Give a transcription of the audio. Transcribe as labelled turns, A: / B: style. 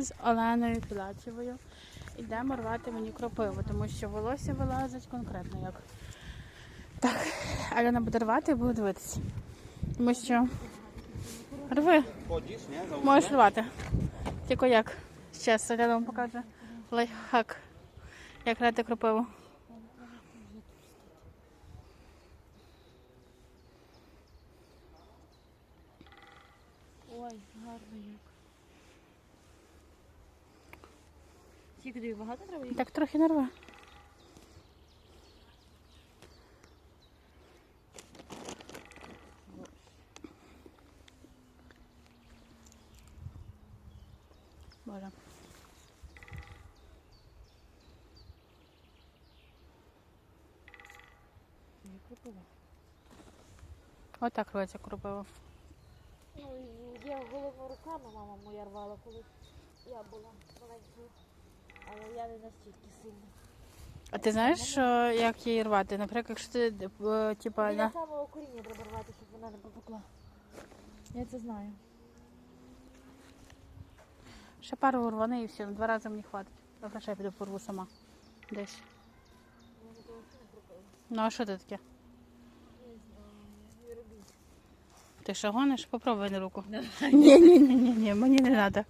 A: з Оленою Пілачевою йдемо рвати мені кропиву, тому що волосся вилазить конкретно як. Так, Альона буде рвати і буде дивитися. Тому що рви, можеш рвати. Тільки як? Зараз Альона вам покаже лайфхак, як рвати кропиву.
B: Ой, гарно як. Скільки тобі багато треба їх?
A: Так трохи не рви. Боже.
B: Не кропила.
A: Отак рветься кропива.
B: Ну, я головно руками мама моя рвала, коли я була маленькою. Я не настільки сильно.
A: А ти знаєш, що як її рвати? Наприклад, якщо ти е, типа
B: Біля
A: на
B: самого коріння треба рвати, щоб вона не попекла. Я це знаю.
A: ще пару рвани і все, два рази мені хватить. Добре, ще я піду порву сама. Десь.
B: Мені того що не кропила.
A: Ну а що це таке?
B: Не знаю, не робіть.
A: Ти що гониш? Попробуй на руку. Ні, ні, ні, ні, ні, мені не треба.